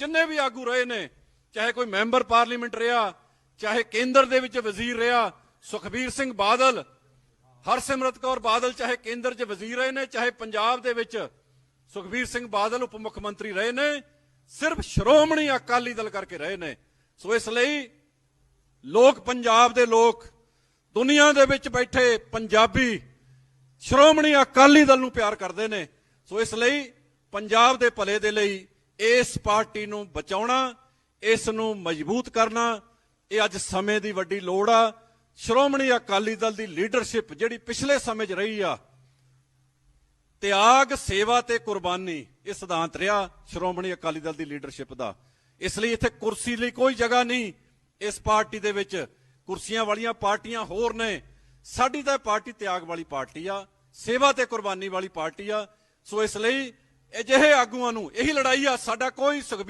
ਜਿੰਨੇ ਵੀ ਆਗੂ ਰਹੇ ਨੇ, ਚਾਹੇ ਕੋਈ ਮੈਂਬਰ ਪਾਰਲੀਮੈਂਟ ਰਿਹਾ, ਚਾਹੇ ਕੇਂਦਰ ਦੇ ਵਿੱਚ ਵਜ਼ੀਰ ਰਿਹਾ, ਸੁਖਬੀਰ ਸਿੰਘ ਬਾਦਲ, ਹਰਸਿਮਰਤ ਕੌਰ ਬਾਦਲ ਚਾਹੇ ਕੇਂਦਰ 'ਚ ਵਜ਼ੀਰ ਰਹੇ ਨੇ, ਚਾਹੇ ਪੰਜਾਬ ਦੇ ਵਿੱਚ ਸੁਖਬੀਰ ਸਿੰਘ ਬਾਦਲ ਉਪ ਮੁੱਖ ਮੰਤਰੀ ਰਹੇ ਨੇ, ਸਿਰਫ ਸ਼੍ਰੋਮਣੀ ਅਕਾਲੀ ਦਲ ਕਰਕੇ ਰਹੇ ਨੇ। ਸੋ ਇਸ ਲਈ ਲੋਕ ਪੰਜਾਬ ਦੇ ਲੋਕ, ਦੁਨੀਆ ਦੇ ਵਿੱਚ ਬੈਠੇ ਪੰਜਾਬੀ ਸ਼੍ਰੋਮਣੀ ਅਕਾਲੀ ਦਲ ਨੂੰ ਪਿਆਰ ਕਰਦੇ ਨੇ। ਸੋ ਇਸ ਲਈ ਪੰਜਾਬ ਦੇ ਭਲੇ ਦੇ ਲਈ ਇਸ ਪਾਰਟੀ ਨੂੰ ਬਚਾਉਣਾ, ਇਸ ਨੂੰ ਮਜ਼ਬੂਤ ਕਰਨਾ, ਇਹ ਅੱਜ ਸਮੇਂ ਦੀ ਵੱਡੀ ਲੋੜ ਆ। ਸ਼੍ਰੋਮਣੀ ਅਕਾਲੀ ਦਲ ਦੀ ਲੀਡਰਸ਼ਿਪ ਜਿਹੜੀ ਪਿਛਲੇ ਸਮੇਂ 'ਚ ਰਹੀ ਆ, ਤਿਆਗ, ਸੇਵਾ ਤੇ ਕੁਰਬਾਨੀ, ਇਹ ਸਿਧਾਂਤ ਰਿਹਾ ਸ਼੍ਰੋਮਣੀ ਅਕਾਲੀ ਦਲ ਦੀ ਲੀਡਰਸ਼ਿਪ ਦਾ। ਇਸ ਲਈ ਇੱਥੇ ਕੁਰਸੀ ਲਈ ਕੋਈ ਜਗ੍ਹਾ ਨਹੀਂ। ਇਸ ਪਾਰਟੀ ਦੇ ਵਿੱਚ ਕੁਰਸੀਆਂ ਵਾਲੀਆਂ ਪਾਰਟੀਆਂ ਹੋਰ ਨੇ। ਸਾਡੀ ਤਾਂ ਇਹ ਪਾਰਟੀ ਤਿਆਗ ਵਾਲੀ ਪਾਰਟੀ ਆ, ਸੇਵਾ ਤੇ ਕੁਰਬਾਨੀ ਵਾਲੀ ਪਾਰਟੀ ਆ। ਸੋ ਇਸ ਲਈ ਅਜਿਹੇ ਆਗੂਆਂ ਨੂੰ ਇਹੀ ਲੜਾਈ ਆ ਸਾਡਾ ਕੋਈ ਸੁਖਬੀਰ